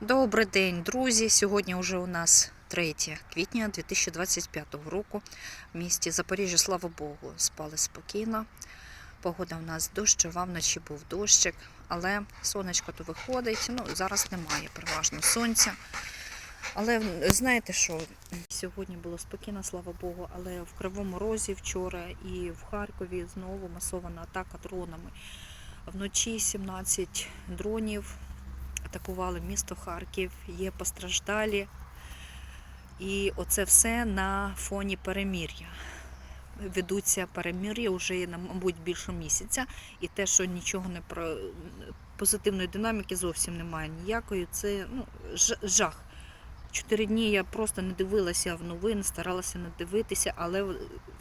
Добрий день, друзі. Сьогодні вже у нас 3 квітня 2025 року. В місті Запоріжжя, слава Богу, спали спокійно. Погода в нас дощова, вночі був дощик, але сонечко то виходить. Ну, зараз немає переважно сонця. Але знаєте що, сьогодні було спокійно, слава Богу, але в Кривому Розі вчора і в Харкові знову масована атака дронами. Вночі 17 дронів атакували місто Харків, є постраждалі. І оце все на фоні перемір'я. Ведуться перемір'я вже, мабуть, більше місяця. І те, що нічого не про позитивної динаміки зовсім немає ніякої, це ну, жах. Чотири дні я просто не дивилася в новини, старалася не дивитися, але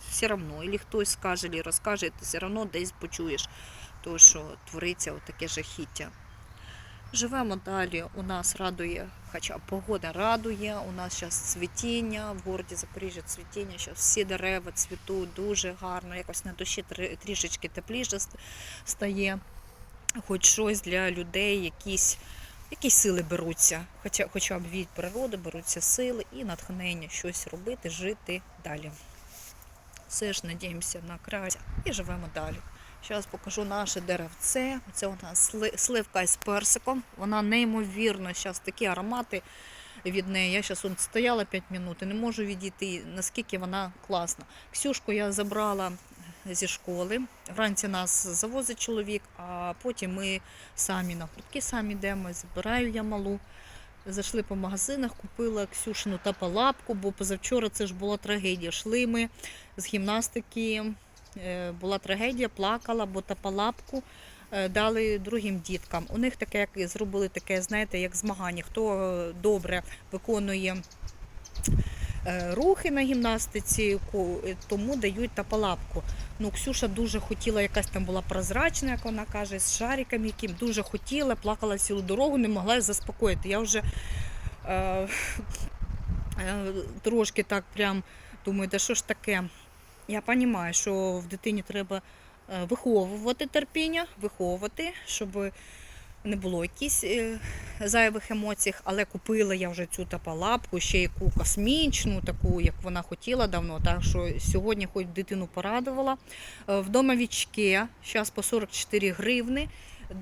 все одно, і хтось скаже, і розкаже, ти все одно десь почуєш, то, що твориться таке жахіття. Живемо далі. У нас радує, хоча погода радує. У нас зараз цвітіння, в городі Запоріжжя цвітіння, зараз всі дерева цвітуть дуже гарно, якось на душі трішечки тепліше стає. Хоч щось для людей, якісь, якісь сили беруться, хоча, хоча б від природи беруться сили і натхнення щось робити, жити далі. Все ж надіємося на краще і живемо далі. Зараз покажу наше деревце. Це у нас сливка із персиком. Вона неймовірно, зараз такі аромати від неї. Я зараз стояла 5 минут і не можу відійти, наскільки вона класна. Ксюшку я забрала зі школи. Вранці нас завозить чоловік, а потім ми самі на гуртки самі йдемо. Збираю я малу. Зайшли по магазинах, купила Ксюшину тапалапку, бо позавчора це ж була трагедія. Йшли ми з гімнастики була трагедія, плакала, бо тапалапку е, дали другим діткам. У них таке, як зробили таке, знаєте, як змагання. Хто е, добре виконує е, рухи на гімнастиці, е, тому дають тапалапку. Ну, Ксюша дуже хотіла, якась там була прозрачна, як вона каже, з шариком яким. Дуже хотіла, плакала цілу дорогу, не могла заспокоїти. Я вже е, е, трошки так прям думаю, да що ж таке. Я розумію, що в дитині треба е, виховувати терпіння, виховувати, щоб не було якісь е, зайвих емоцій, але купила я вже цю тапалапку, ще яку космічну, таку, як вона хотіла давно. Так що сьогодні хоч дитину порадувала. Е, В домовічки зараз по 44 гривни.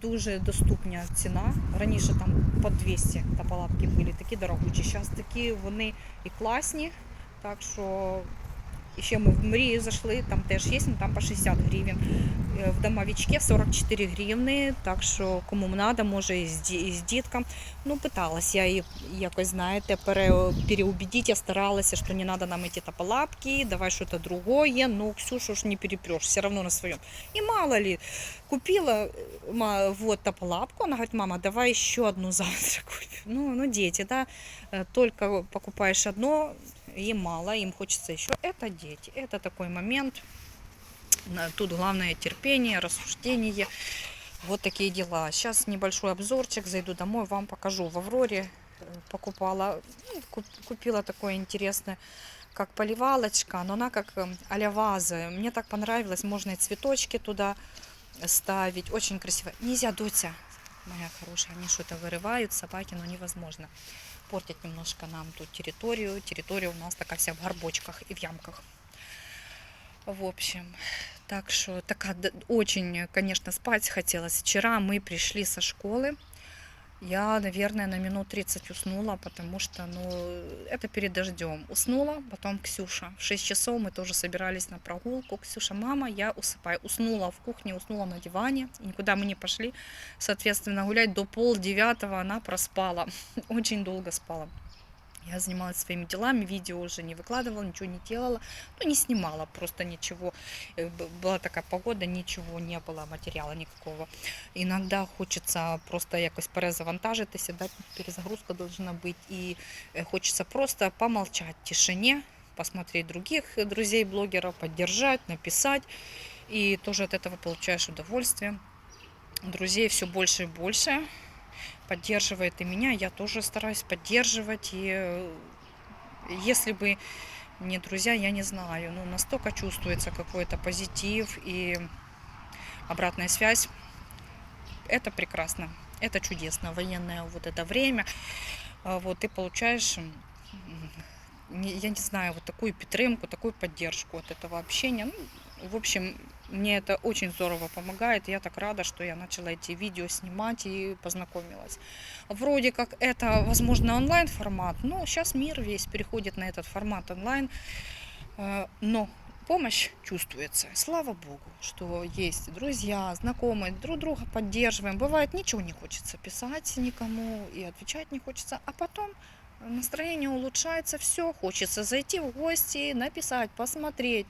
Дуже доступна ціна. Раніше там по 200 тапалапки були такі дорогучі. Зараз такі вони і класні. Так що і ще ми в мрію зайшли, там теж є, ну там по 60 гривень. Е, В домовичке 44 гривни, так що кому треба, може і з, ді- і з діткам. Ну, питалась я її якось, знаєте, пере, переубедить, я старалась, що не треба нам эти тапалапки, давай что-то другое, ну, Ксюшу ж не перепрешь, все равно на своем. И мало ли, купила э, ма- вот тапалапку, она говорит, мама, давай еще одну завтра купим. Ну, ну, дети, да, э, только покупаешь одно, им мало, им хочется еще. Это дети, это такой момент. На- Тут главное терпение, рассуждение. Вот такие дела. Сейчас небольшой обзорчик, зайду домой, вам покажу. В Авроре э, покупала, ну, куп- купила такое интересное, как поливалочка, но она как эм, а-ля ваза. Мне так понравилось, можно и цветочки туда ставить. Очень красиво. Нельзя, Дотя, моя хорошая, они что-то вырывают, собаки, но невозможно. Портят немножко нам тут территорию. Территория у нас такая вся в горбочках и в ямках. В общем, так что такая очень, конечно, спать хотелось. Вчера мы пришли со школы. Я, наверное, на минут 30 уснула, потому что, ну, это перед дождем. Уснула, потом Ксюша. В 6 часов мы тоже собирались на прогулку. Ксюша, мама, я усыпаю. Уснула в кухне, уснула на диване. И никуда мы не пошли. Соответственно, гулять до пол девятого она проспала. Очень долго спала. Я занималась своими делами, видео уже не выкладывала, ничего не делала. Ну, не снимала просто ничего. Э, Была такая погода, ничего не было, материала никакого. Иногда хочется просто якось перезавантажитися, да, перезагрузка должна быть. И э, хочется просто помолчать в тишине, посмотреть других друзей, блогеров, поддержать, написать. И тоже от этого получаешь удовольствие. Друзей все больше и больше поддерживает и меня. Я тоже стараюсь поддерживать. И э, если бы не друзья, я не знаю. Ну, настолько чувствуется какой-то позитив и обратная связь. Это прекрасно. Это чудесно, военное вот это время. А, Вот ты получаешь, я не знаю, вот такую підтримку, такую поддержку от этого общения. Ну, в общем, мне это очень здорово помогает. Я так рада, что я начала эти видео снимать и познакомилась. Вроде как это, возможно, онлайн формат, но сейчас мир весь переходит на этот формат онлайн. Э, Но помощь чувствуется. Слава Богу, что есть друзья, знакомые, друг друга поддерживаем. Бывает, ничего не хочется писать никому и отвечать не хочется, а потом настроение улучшается, все, хочется зайти в гости, написать, посмотреть.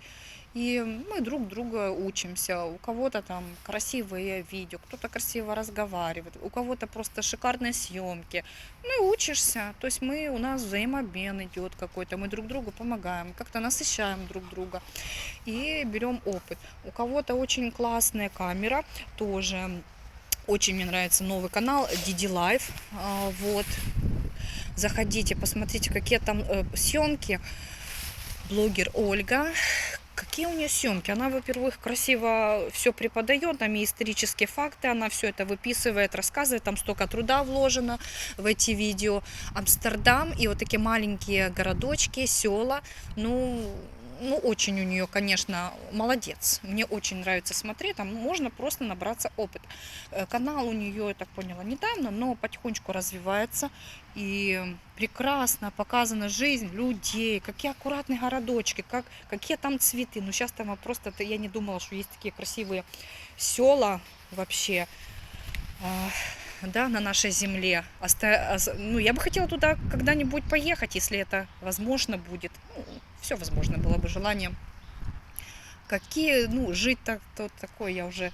И мы друг друга учимся. У кого-то там красивые видео, кто-то красиво разговаривает, у кого-то просто шикарные съемки. Ну и учишься. То есть мы, у нас взаимообмен идет какой-то, мы друг другу помогаем, как-то насыщаем друг друга и берем опыт. У кого-то очень классная камера, тоже очень мне нравится новый канал Didi Life. А, Вот. Заходите, посмотрите, какие там э, съемки. Блогер Ольга. Какие у нее съемки? Она, во-первых, красиво все преподает, там и исторические факты, она все это выписывает, рассказывает, там столько труда вложено в эти видео. Амстердам и вот такие маленькие городочки, села. Ну, ну, очень у нее, конечно, молодец. Мне очень нравится смотреть, там можно просто набраться опыта. Э, Канал у нее, я так поняла, недавно, но потихонечку развивается. И прекрасно показана жизнь людей, какие аккуратные городочки, как, какие там цветы. Ну, сейчас там просто, я не думала, что есть такие красивые села вообще. а, да, на нашей земле. Ну, я бы хотела туда когда-нибудь поехать, если это возможно будет все возможно было бы желанием. Какие, ну, жить так, то такое, я уже,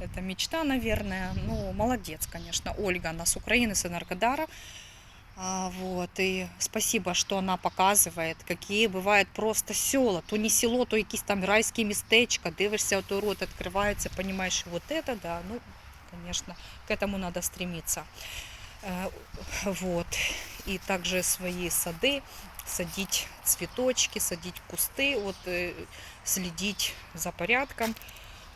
это мечта, наверное. Ну, молодец, конечно, Ольга, она с Украины, с Энергодара. А, вот, и спасибо, что она показывает, какие бывают просто села. То не село, то якісь там райські містечка, дивишся, то рот відкривається, понимаешь, вот это, да, ну, конечно, к этому надо стремиться. Э, Вот. И также свои сады, садить цветочки, садить кусты, вот, э, следить за порядком.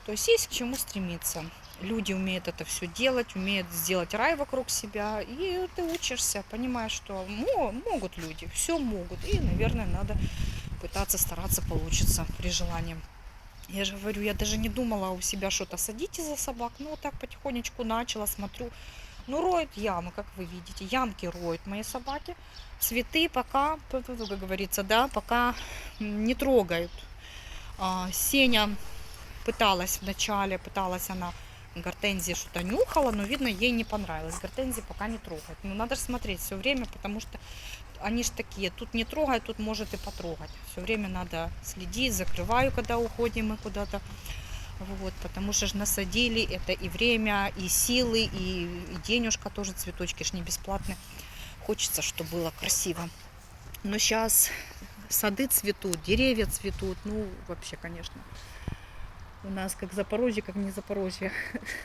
То есть есть к чему стремиться. Люди умеют это все делать, умеют сделать рай вокруг себя, и ты учишься, понимаешь, что мо- могут люди, все могут, и, наверное, надо пытаться стараться получится при желании. Я же говорю, я даже не думала у себя что-то садить из-за собак, ну вот так потихонечку начала, смотрю, ну роют ямы, как вы видите, ямки роют мои собаки, цветы пока, как говорится, да, пока не трогают. А, Сеня пыталась вначале, пыталась она гортензии что-то нюхала, но видно ей не понравилось. Гортензии пока не трогает. Ну надо смотреть все время, потому что они ж такие, тут не трогает, тут может и потрогать. Все время надо следить, закрываю, когда уходим мы куда-то. Вот, потому что ж насадили, это и время, и силы, и, и денежка тоже, цветочки ж не бесплатные. Хочется, чтобы было красиво. Но сейчас сады цветут, деревья цветут, ну, вообще, конечно. У нас как Запорожье, как не Запорожье.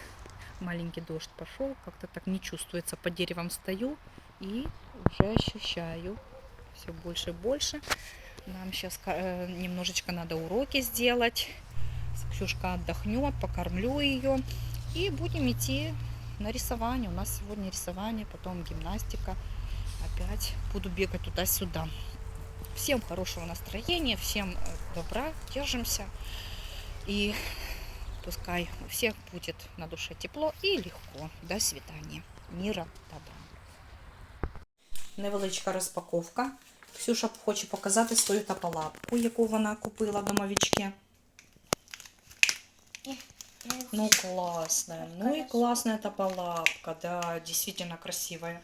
Маленький дождь пошел, как-то так не чувствуется. Под деревом стою и уже ощущаю все больше и больше. Нам сейчас немножечко надо уроки сделать. Ксюшка отдохнет, покормлю ее. И будем идти на рисование. У нас сегодня рисование, потом гимнастика. Опять буду бегать туда-сюда. Всем хорошего настроения, всем э, добра, держимся. И пускай у всех будет на душе тепло и легко. До свидания. Мира, добра. Невеличка розпаковка. Ксюша хоче показати свою тапалапку, яку вона купила в домовичке. Ну, классная. Ну и классная тапалапка, да, действительно красивая.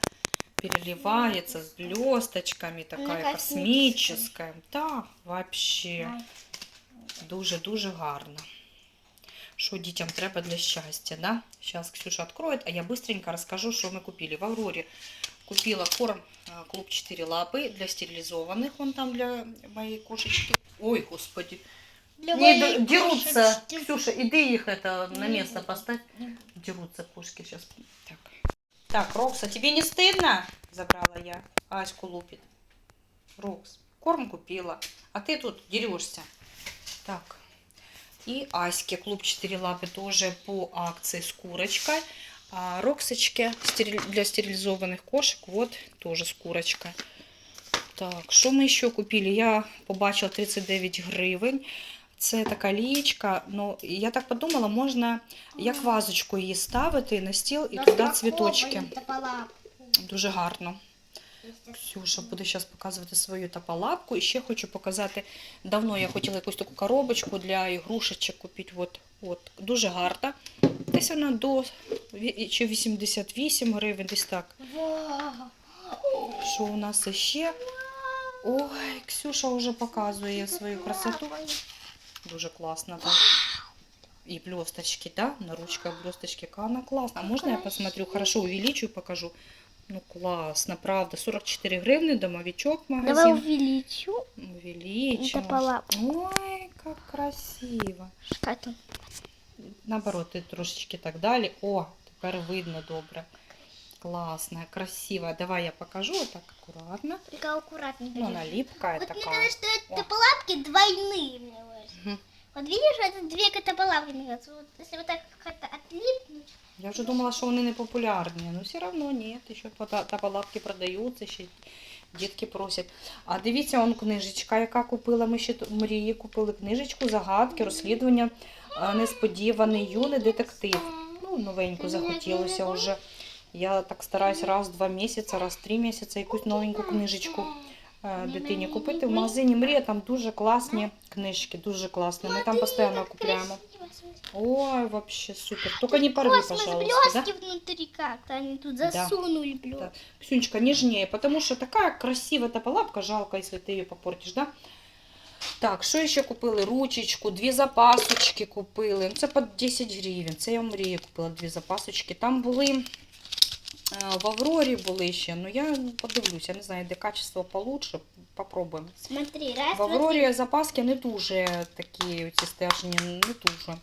Переливается с блесточками, такая космическая. Да, вообще. Дуже-дуже гарно. Що дітям треба для щастя, да? Сейчас Ксюша откроет, а я быстренько расскажу, что мы купили. В Авроре купила корм а, клуб 4 лапы для стерилизованных, он там для моей кошечки. Ой, господи. Для Не моей д- дерутся. кошечки. Ксюша, иди их это на Не место буду. поставь. Дерутся кошки сейчас. Так. Так, Рокса, тебе не стыдно? Забрала я. Аську лупит. Рокс, корм купила. А ты тут дерешься. Так. И Аське клуб 4 лапы тоже по акции с курочкой. А роксочки стериль- для стерилизованных кошек, вот тоже с курочкой. Так, що ми ще купили? Я побачила 39 гривень. Це така лієчка. Ну, я так подумала, можна як вазочку її ставити на стіл і туди цвіточки. Дуже гарно. Ксюша буде зараз показувати свою тапалапку. І ще хочу показати, давно я хотіла якусь таку коробочку для ігрушечок купити. От, от. Дуже гарна. Десь вона до чи 88 гривень, десь так. Що у нас ще? Ой, Ксюша вже показує свою красоту. Дуже классно, так. И блесточки, да? На ручках блесточки. Какая она классная. А можно я посмотрю? Хорошо, увеличу и покажу. Ну, классно, правда. 44 гривны, домовичок, Давай магазин. увеличу. Это палапка. Ой, как красиво. Что там? Наоборот, ти трошечки так далі. О, тепер видно добре. Классно, красиво. Давай я покажу вот так аккуратно. Только аккуратненько. Ну, она липкая Вот мне такая. кажется, что О. это палатки двойные. Мне кажется. Мгм. Вот видишь, это две котополапки, мне кажется. Вот если вот так как-то отлипнуть. Я вже думала, що вони не популярні, але все одно ні, ще пота- тапалапки продаються, ще дітки просять. А дивіться, он книжечка, яка купила. Ми ще тут- мрії купили книжечку, загадки, розслідування, а, несподіваний юний детектив. Ну, новеньку захотілося вже. Я так стараюсь раз в два місяці, раз в три місяці якусь новеньку книжечку е, дитині купити. В магазині Мрія там дуже класні книжки, дуже класні. Ми там постійно купуємо. Ой, вообще супер. Только не порви, Космос, пожалуйста, да? внутри как-то. Они тут Да. засунули блестки. Да. Ксюнечка, нежнее, потому что такая красивая топалапка, жалко, если ты ее попортишь, да? Так, що ще купили? Ручечку, дві запасочки купили. Це по 10 гривень. Це я в мрії купила дві запасочки. Там були в Аврорі були ще. Ну я подивлюся, не знаю, де качество получше. Попробуємо. Смотри, раз, В Аврорі запаски не дуже такі ці стержні, не дуже,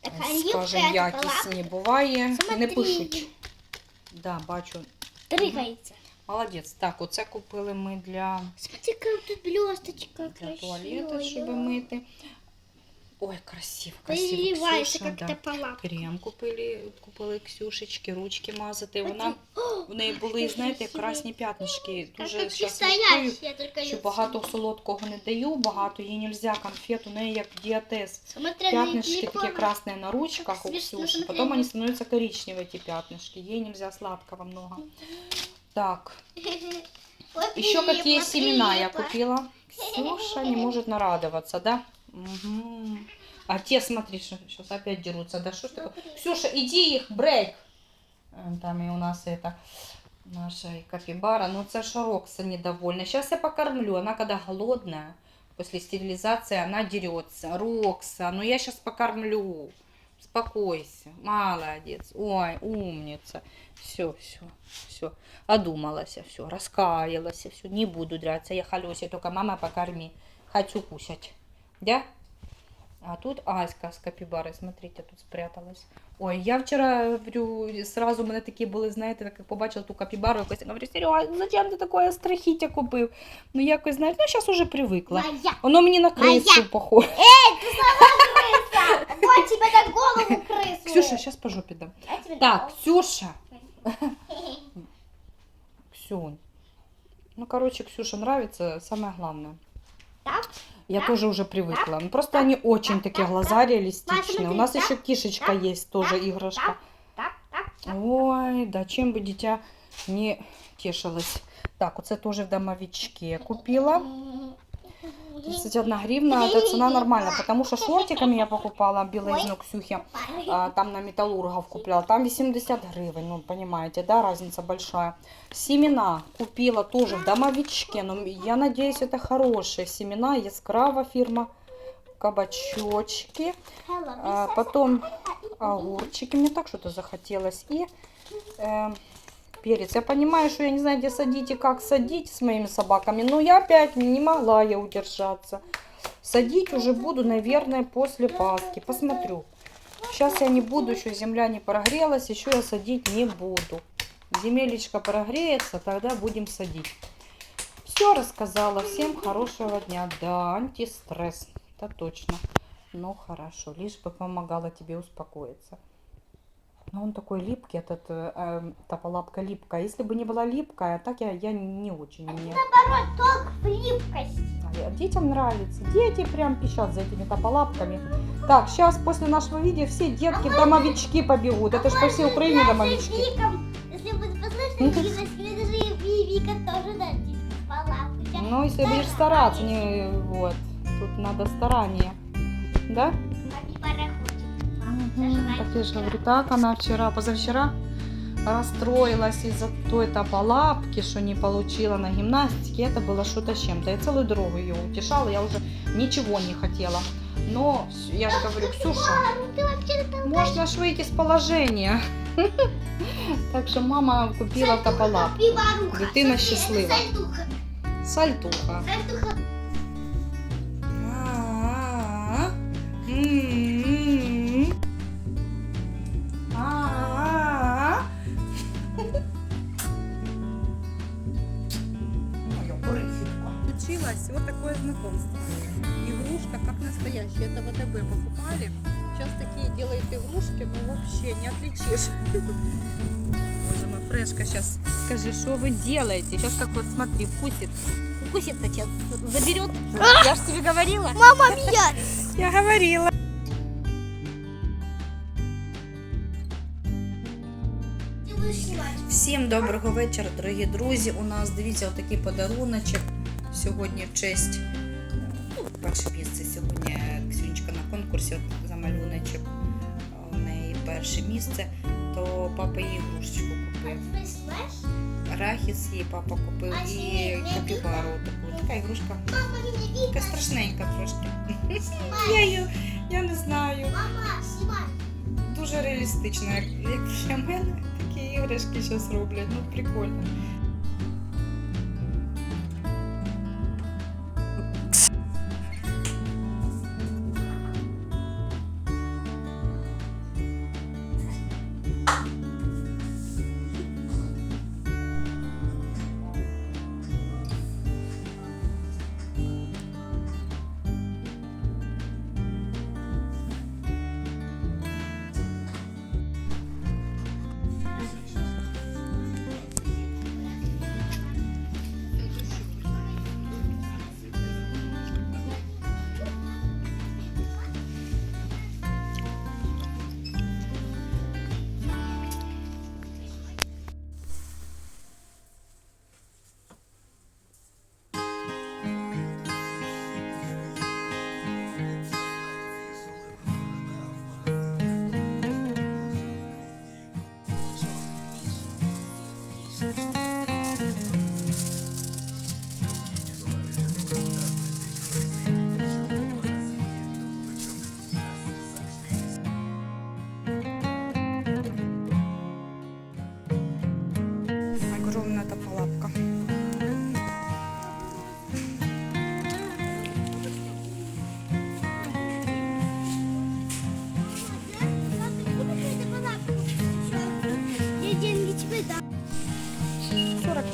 Така скажімо, якісні. Буває, не пишуть. Да, бачу. Трыгается. Молодець. Так, оце купили ми для, Смотри, тут блесточка для туалету, щоб мити. Ой, красиво, красиво. Переливается, Ксюша, как да. топалапка. Крем купили, купили Ксюшечки, ручки мазати. Вона, О, в неї були, Які знаєте, красиві. красні п'ятнишки. Как Дуже такие щас слідкую, стоящие, только що лицо. багато солодкого не даю, багато їй нельзя, конфет, у неї як діатез. Смотри, Пятнышки легко. такие красные на ручках Как у смешно Ксюши. смотреть. Потом они становятся коричневые, эти пятнышки. Ей нельзя сладкого много. Так, Ой, еще прилипла, какие семена я прилипла. купила. Ксюша не может нарадоваться, да? А те, смотри, сейчас опять дерутся. Да что ж такое? Ксюша, иди их, брейк. Э, Там и у нас это наша и капибара. Ну, ж Рокса недовольна. Сейчас я покормлю. Она когда голодная, после стерилизации, она дерется. Рокса, ну я сейчас покормлю. Успокойся. Молодец. Ой, умница. Все, все, все. Одумалась, все, раскаялась, все. Не буду драться. Я халюся, только мама покорми. Хочу кусать. Да? А тут Аська з капібари, смотрите, тут спряталась. Ой, я вчора говорю, сразу мене такі були, знаєте, як побачила ту капібару, якось я говорю, Серега, зачем ти таке страхіття купив? Ну якось, знаєш, ну зараз уже привикла. Моя. Воно мені на крису похоже. Крыса! Вот тебе на голову крысу. Ксюша, зараз по жопі дам. Так, Ксюша. Ксюнь. Ну, короче, Ксюша нравится, самое главное. Так? Я Так. тоже уже привыкла. Ну, просто они очень такие глаза реалистичные. смотри, У нас так, еще кишечка так, есть, тоже так, игрушка. Так, так, так. Ой, да чем бы дитя не тешилось. Так, оце тоже в домовичке купила. 31 гривна, это цена нормальная, потому что шортиками я покупала белизну Ксюхи, а, там на металлургов купляла, там 80 гривен, ну, понимаете, да, разница большая. Семена купила тоже в домовичке, но я надеюсь, это хорошие семена, яскрава фирма, кабачочки, а, потом огурчики, мне так что-то захотелось, и э, перец. Я понимаю, что я не знаю, где садить и как садить с моими собаками, но я опять не могла я удержаться. Садить уже буду, наверное, после Пасхи. Посмотрю. Сейчас я не буду, еще земля не прогрелась, еще я садить не буду. Земелечко прогреется, тогда будем садить. Все рассказала. Всем хорошего дня. Да, антистресс. Это точно. Ну хорошо, лишь бы помогала тебе успокоиться. Но он такой липкий, этот э, э, тополапка липкая. Если бы не была липкая, так я, я не очень. Мне... Наоборот, толк в липкости. А Детям нравится. Дети прям пищат за этими тополапками. Так, сейчас после нашего видео все детки в домовички побегут. Это ж по всей Украине домовички. Викам, если вы послушаете, даже и Вика тоже дадит палатку. Ну, если будешь стараться, не вот. Тут надо старание. Да? Так я же говорю, так она вчера, позавчера расстроилась из-за той тополапки, что не получила на гимнастике. Это было что-то с чем-то. Я целую дорогу ее утешала, я уже ничего не хотела. Но я же говорю, Ксюша, можно ж выйти с положения. Так что мама купила. Пиваруха. Дитина щаслива. Сальтуха. Сальтуха. Игрушки, ну вообще не отличишь. Боже мой, Фрешка сейчас. Скажи, что вы делаете? Сейчас как вот смотри, вкусит. Вкусит-то сейчас заберет. Я ж тебе говорила. Мама мия. Я говорила. Всім доброго вечора, дорогі друзі. У нас дивіться отакий подаруночок сьогодні в честь. Ну, перше місце сьогодні Ксюнечка на конкурсі от за малюночок. У неї перше місце, то папа їй ігрушечку купив. Арахіс їй папа купив і капібару таку. Така ігрушка. Така страшненька трошки. Я її, я не знаю. Дуже реалістично, як для мене такі іграшки зараз роблять. Ну прикольно.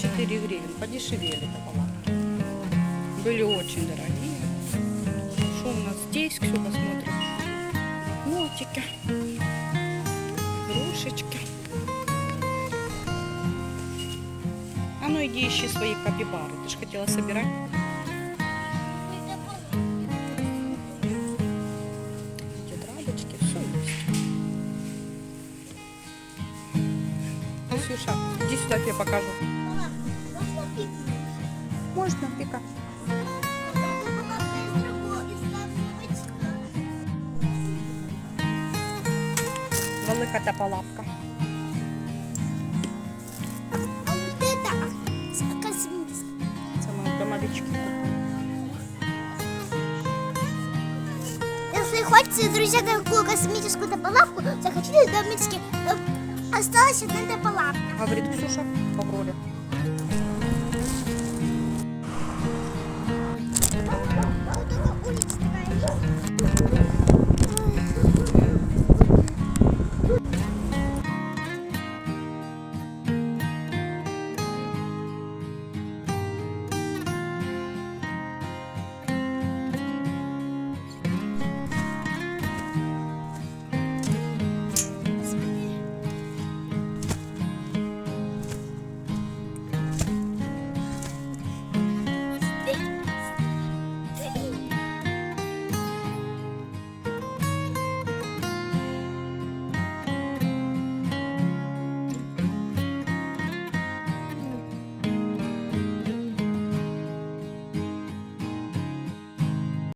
44 гривен, подешевели тополапки. Были очень дорогие. Что у нас здесь, Ксюха смотрит? Мультики. Игрушечки. А ну иди ищи свои капибары. Ты же хотела собирать. Все. Ксюша, иди сюда, я покажу. Велика тополапка. А вот это космическое. Це ми домовички. Если хочете, друзья, такую космическую тополавку, захотите домички, осталась одна тополавка. Говорить Ксюша.